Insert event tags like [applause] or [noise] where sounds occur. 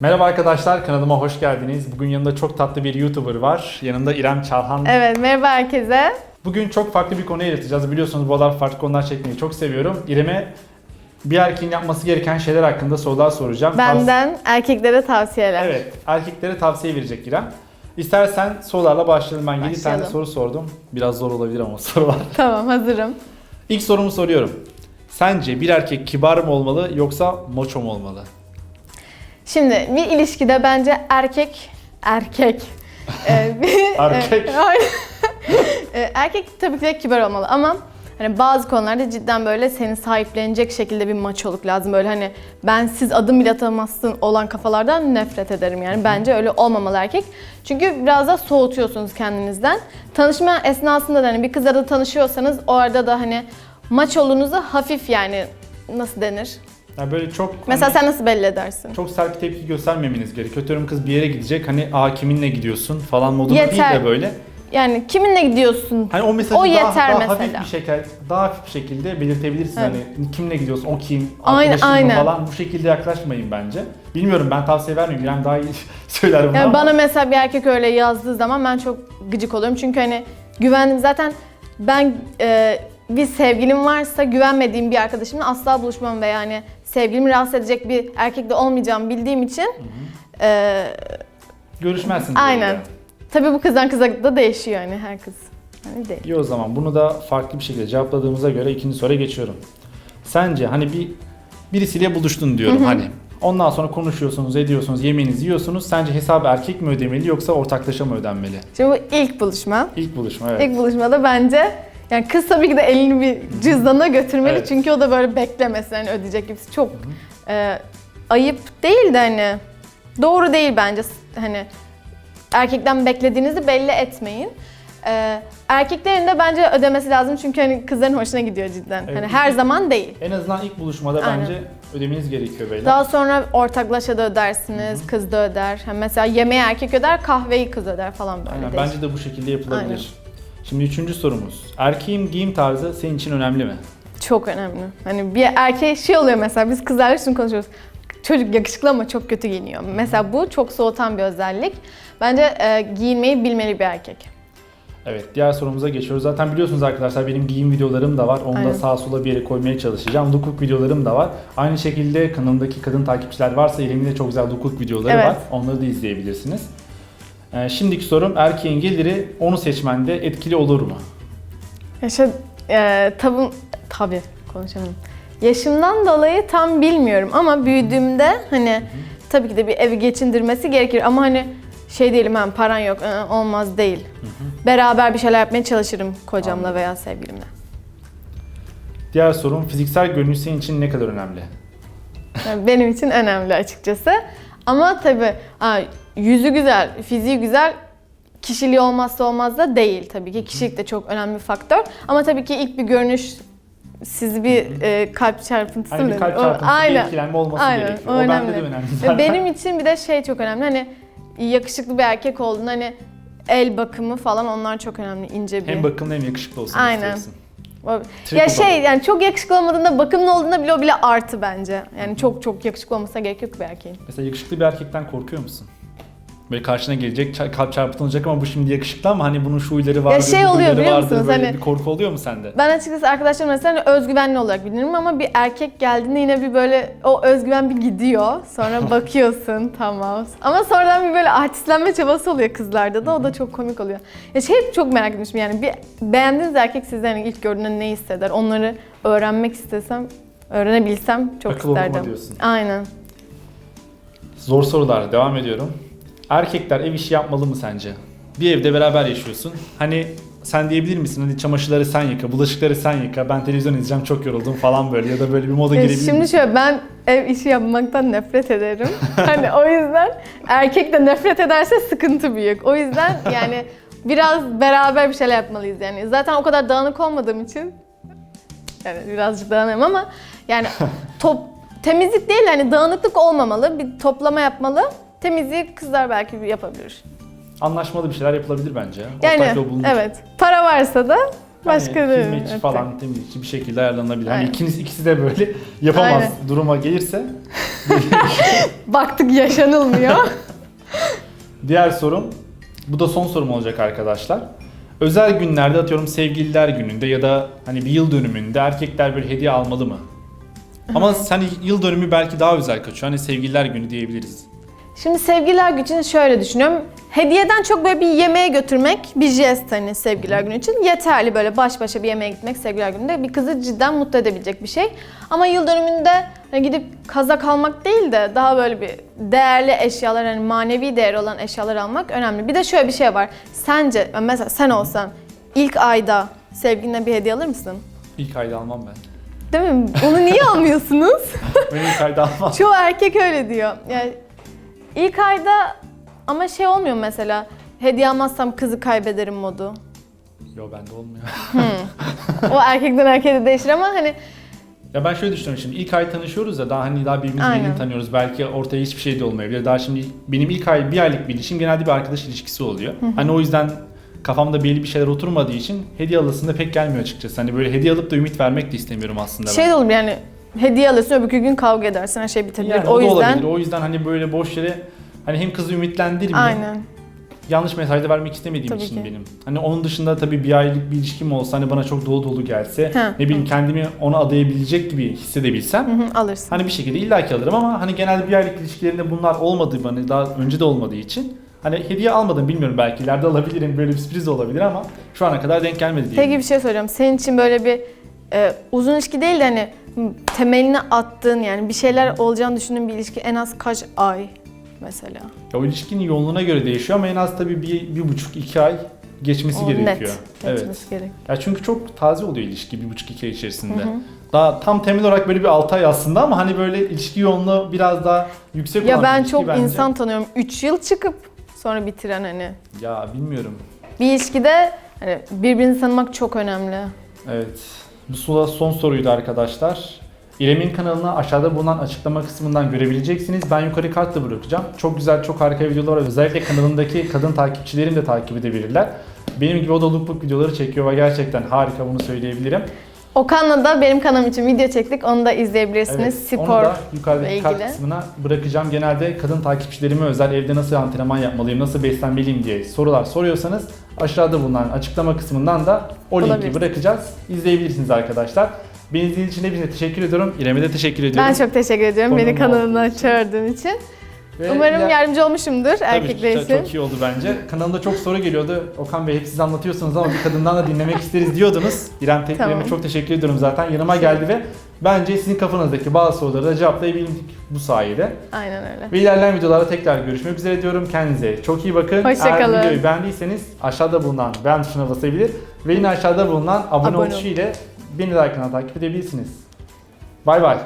Merhaba arkadaşlar, kanalıma hoş geldiniz. Bugün yanımda çok tatlı bir YouTuber var. Yanımda İrem Çalhan. Evet, merhaba herkese. Bugün çok farklı bir konu yaratacağız. Biliyorsunuz bu aralar farklı konular çekmeyi çok seviyorum. İrem'e bir erkeğin yapması gereken şeyler hakkında sorular soracağım. Tavs- Benden erkeklere tavsiyeler. Evet, erkeklere tavsiye verecek İrem. İstersen sorularla başlayalım. Ben 7 tane Başlayalım. soru sordum. Biraz zor olabilir ama [laughs] sorular. Tamam, hazırım. İlk sorumu soruyorum. Sence bir erkek kibar mı olmalı yoksa maço mu olmalı? Şimdi bir ilişkide bence erkek erkek e, [laughs] bir- Erkek. [laughs] e. E, erkek tabii ki de kibar olmalı ama hani bazı konularda cidden böyle seni sahiplenecek şekilde bir maçoluk lazım. Böyle hani ben siz adım bile atamazsın olan kafalardan nefret ederim yani. Bence öyle olmamalı erkek. Çünkü biraz da soğutuyorsunuz kendinizden. Tanışma esnasında da hani bir kızla da tanışıyorsanız o arada da hani maçoluğunuzu hafif yani nasıl denir? Yani böyle çok Mesela hani- sen nasıl belli edersin? çok sert bir tepki göstermemeniz gerekiyor. Atıyorum kız bir yere gidecek hani aa kiminle gidiyorsun falan modunda Yeter. değil de böyle. Yani kiminle gidiyorsun? Hani o mesajı O daha, yeter daha mesela. hafif bir şekilde daha hafif bir şekilde belirtebilirsin Evet. hani kimle gidiyorsun o kim Aynen, arkadaşın mı aynen. falan bu şekilde yaklaşmayın bence. Bilmiyorum ben tavsiye vermeyeyim İrem daha iyi [laughs] söyler bunu Yani bana mesela bir erkek öyle yazdığı zaman ben çok gıcık oluyorum. Çünkü hani güvendim zaten ben e, bir sevgilim varsa güvenmediğim bir arkadaşımla asla buluşmam ve yani sevgilimi rahatsız edecek bir erkekle olmayacağımı bildiğim için e, Görüşmezsiniz. Aynen. böyle. tabii bu kızdan kıza da değişiyor yani her kız. Hani değil. İyi o zaman bunu da farklı bir şekilde cevapladığımıza göre ikinci soruya geçiyorum. Sence hani bir birisiyle buluştun diyorum hani. Ondan sonra konuşuyorsunuz, ediyorsunuz, yemeğinizi yiyorsunuz. Sence hesabı erkek mi ödemeli yoksa ortaklaşa mı ödenmeli? Şimdi bu ilk buluşma. İlk buluşma evet. İlk buluşmada bence yani kız tabii ki de elini bir cüzdana götürmeli Evet. çünkü o da böyle beklemesin hani ödeyecek gibisi çok e, ayıp değil de hani doğru değil bence hani erkekten beklediğinizi belli etmeyin. E, erkeklerin de bence ödemesi lazım çünkü hani kızların hoşuna gidiyor cidden. Evet. Hani her zaman değil. En azından ilk buluşmada Aynen. bence ödemeniz gerekiyor beyler. Daha sonra ortaklaşa da ödersiniz, kız da öder. Hani mesela yemeği erkek öder, kahveyi kız öder falan böyle Aynen, değişik. bence de bu şekilde yapılabilir. Aynen. Şimdi üçüncü sorumuz. Erkeğin giyim tarzı senin için önemli mi? Çok önemli. Hani bir erkeğe şey oluyor mesela biz kızlarla şunu konuşuyoruz. Çocuk yakışıklı ama çok kötü giyiniyor. Mesela bu çok soğutan bir özellik. Bence e, giyinmeyi bilmeli bir erkek. Evet diğer sorumuza geçiyoruz. Zaten biliyorsunuz arkadaşlar benim giyim videolarım da var. Onu Aynen. da sağa sola bir yere koymaya çalışacağım. Dukuk videolarım da var. Aynı şekilde kanalımdaki kadın takipçiler varsa elimde çok güzel dukuk videoları Evet. var. Onları da izleyebilirsiniz. Ee, şimdiki sorum erkeğin geliri onu seçmende etkili olur mu? Yaşa, e, tabii, tabii konuşamadım. Yaşımdan dolayı tam bilmiyorum ama büyüdüğümde hani tabii ki de bir evi geçindirmesi gerekir ama hani şey değilim ben paran yok ı, olmaz değil. Beraber bir şeyler yapmaya çalışırım kocamla veya sevgilimle. Diğer sorum fiziksel görünüş senin için ne kadar önemli? Yani benim için önemli açıkçası. Ama tabii yüzü güzel, fiziği güzel, kişiliği olmazsa olmaz da değil tabii ki. Kişilik de çok önemli bir faktör. Ama tabii ki ilk bir görünüş sizi bir e, kalp çarpıntısı Hani mı bir kalp O- çarpıntısı, bir Aynen. etkilenme olması Aynen, gerekiyor. o O, bende önemli. de önemli zaten. Benim için bir de şey çok önemli. Hani yakışıklı bir erkek olduğunda hani el bakımı falan onlar çok önemli. ince bir. Hem bakımlı hem yakışıklı olsun Aynen. istiyorsun. Ya şey yani çok yakışıklı olmadığında bakımlı olduğunda bile o bile artı bence. Yani çok çok yakışıklı olmasına gerek yok bir erkeğin. Mesela yakışıklı bir erkekten korkuyor musun? Böyle karşına gelecek, kalp çarpıtılacak ama bu şimdi yakışıklı ama hani bunun şu huyları vardır, şey bu oluyor huyları biliyor vardır. musunuz? Böyle Hani- bir korku oluyor mu sende? Ben açıkçası arkadaşlarım mesela hani özgüvenli olarak bilinirim ama bir erkek geldiğinde yine bir böyle o özgüven bir gidiyor. Sonra [laughs] bakıyorsun tamam. Ama sonradan bir böyle artistlenme çabası oluyor kızlarda da o da çok komik oluyor. Ya şey çok merak etmişim yani bir beğendiğiniz erkek sizden hani ilk gördüğünde ne hisseder? Onları öğrenmek istesem, öğrenebilsem çok Akıl isterdim. diyorsun. Aynen. Zor sorular, devam ediyorum. Erkekler ev işi yapmalı mı sence? Bir evde beraber yaşıyorsun. Hani sen diyebilir misin? Hadi çamaşırları sen yıka, bulaşıkları sen yıka, ben televizyon izleyeceğim çok yoruldum falan böyle ya da böyle bir moda Ya girebilir şimdi misin? şöyle ben ev işi yapmaktan nefret ederim. [laughs] hani o yüzden erkek de nefret ederse sıkıntı büyük. O yüzden yani biraz beraber bir şeyler yapmalıyız yani. Zaten o kadar dağınık olmadığım için yani birazcık dağınığım ama yani [laughs] top temizlik değil hani dağınıklık olmamalı. Bir toplama yapmalı. Temizliği kızlar belki yapabilir. Anlaşmalı bir şeyler yapılabilir bence. Yani Ortak yol bulunur. evet. Para varsa da Başka hani da hizmetçi evet. falan temizlikçi bir şekilde ayarlanabilir. Hani Aynen. ikiniz ikisi de böyle [laughs] yapamaz Aynen. duruma gelirse. [laughs] Baktık yaşanılmıyor. [laughs] Diğer sorum, bu da son sorum olacak arkadaşlar. Özel günlerde atıyorum sevgililer gününde ya da hani bir yıl dönümünde erkekler böyle hediye almalı mı? Ama hani yıl dönümü belki daha özel kaçıyor. Hani sevgililer günü diyebiliriz. Şimdi sevgililer günü için şöyle düşünüyorum. Hediyeden çok böyle bir yemeğe götürmek bir jest hani sevgililer günü için yeterli böyle baş başa bir yemeğe gitmek sevgililer gününde bir kızı cidden mutlu edebilecek bir şey. Ama yıl dönümünde hani gidip kazak almak değil de daha böyle bir değerli eşyalar hani manevi değeri olan eşyalar almak önemli. Bir de şöyle bir şey var. Sence mesela sen olsan ilk ayda sevgiline bir hediye alır mısın? İlk ayda almam ben. Değil mi? Onu niye almıyorsunuz? [laughs] Ben ilk ayda almam. Çoğu erkek öyle diyor. Yani ilk ayda ama şey olmuyor mesela. Hediye almazsam kızı kaybederim modu. Yo bende olmuyor. O erkekten erkeğe de değişir ama hani Ya ben şöyle düşünüyorum şimdi ilk ay tanışıyoruz ya daha hani daha birbirimizi Aynen. yeni tanıyoruz. Belki ortaya hiçbir şey de olmayabilir. Daha şimdi benim ilk ay bir aylık bir ilişkim genelde bir arkadaş ilişkisi oluyor. Hani o yüzden kafamda belli bir şeyler oturmadığı için hediye alasında pek gelmiyor açıkçası. Hani böyle hediye alıp da ümit vermek de istemiyorum aslında şey ben. olur yani hediye alırsın öbür gün kavga edersin her şey bitebilir. Yani o, o, da yüzden olabilir. O yüzden hani böyle boş yere hani hem kızı ümitlendirmeyeyim. aynen. Yanlış mesaj da vermek istemediğim Tabii için ki. benim. Hani onun dışında tabii bir aylık bir ilişkim olsa hani bana çok dolu dolu gelse Ha, ne bileyim hı. kendimi ona adayabilecek gibi hissedebilsem Hı hı, alırsın. Hani bir şekilde illaki alırım ama hani genelde bir aylık ilişkilerinde bunlar olmadığı bana daha önce de olmadığı için hani hediye almadım bilmiyorum belki ileride alabilirim böyle bir sürpriz olabilir ama şu ana kadar denk gelmedi diye. Peki bir şey soracağım. Senin için böyle bir e, uzun ilişki değil de hani temelini attığın yani bir şeyler olacağını düşündüğün bir ilişki en az kaç ay mesela? Ya o ilişkinin yoğunluğuna göre değişiyor ama en az tabii bir, bir buçuk iki ay geçmesi O gerekiyor. net Evet. geçmesi gerek. Ya çünkü çok taze oluyor ilişki bir buçuk iki ay içerisinde. Daha tam temel olarak böyle bir 6 ay aslında ama hani böyle ilişki yoğunluğu biraz daha yüksek olan Ya ben çok bence. insan tanıyorum 3 yıl çıkıp sonra bitiren hani. Ya bilmiyorum. Bir ilişkide hani birbirini tanımak çok önemli. Evet. Bu sola son soruydu arkadaşlar. İrem'in kanalını aşağıda bulunan açıklama kısmından görebileceksiniz. Ben yukarı kartla bırakacağım. Çok güzel, çok harika videolar var. Özellikle kanalındaki kadın takipçilerim de takip edebilirler. Benim gibi o da lookbook videoları çekiyor ve gerçekten harika bunu söyleyebilirim. Okan'la da benim kanalım için video çektik. Onu da izleyebilirsiniz. onu Spor. da yukarıdaki kart ilgili. kısmına bırakacağım. Genelde kadın takipçilerime özel evde nasıl antrenman yapmalıyım, nasıl beslenmeliyim diye sorular soruyorsanız aşağıda bulunan açıklama kısmından da o linki bırakacağız. İzleyebilirsiniz arkadaşlar. Beni izlediğiniz için hepinize teşekkür ediyorum. İrem'e de teşekkür ediyorum. Ben çok teşekkür ediyorum beni Konuğum kanalına olduğun için. çağırdığın için. Ve Umarım ya- yardımcı olmuşumdur Tabii erkekler için. Çok iyi oldu bence. Kanalda çok soru geliyordu. Okan Bey hep siz anlatıyorsunuz ama bir kadından da dinlemek isteriz diyordunuz. İrem Teklerime Tamam. çok teşekkür ediyorum zaten. Yanıma geldi ve bence sizin kafanızdaki bazı soruları da cevaplayabildik bu sayede. Aynen öyle. Ve ilerleyen videolarda tekrar görüşmek üzere diyorum. Kendinize çok iyi bakın. Hoşça Eğer kalın. videoyu beğendiyseniz aşağıda bulunan beğen tuşuna basabilir ve yine aşağıda bulunan abone, Abone ol tuşu ile beni de kanalda takip edebilirsiniz. Bay bay.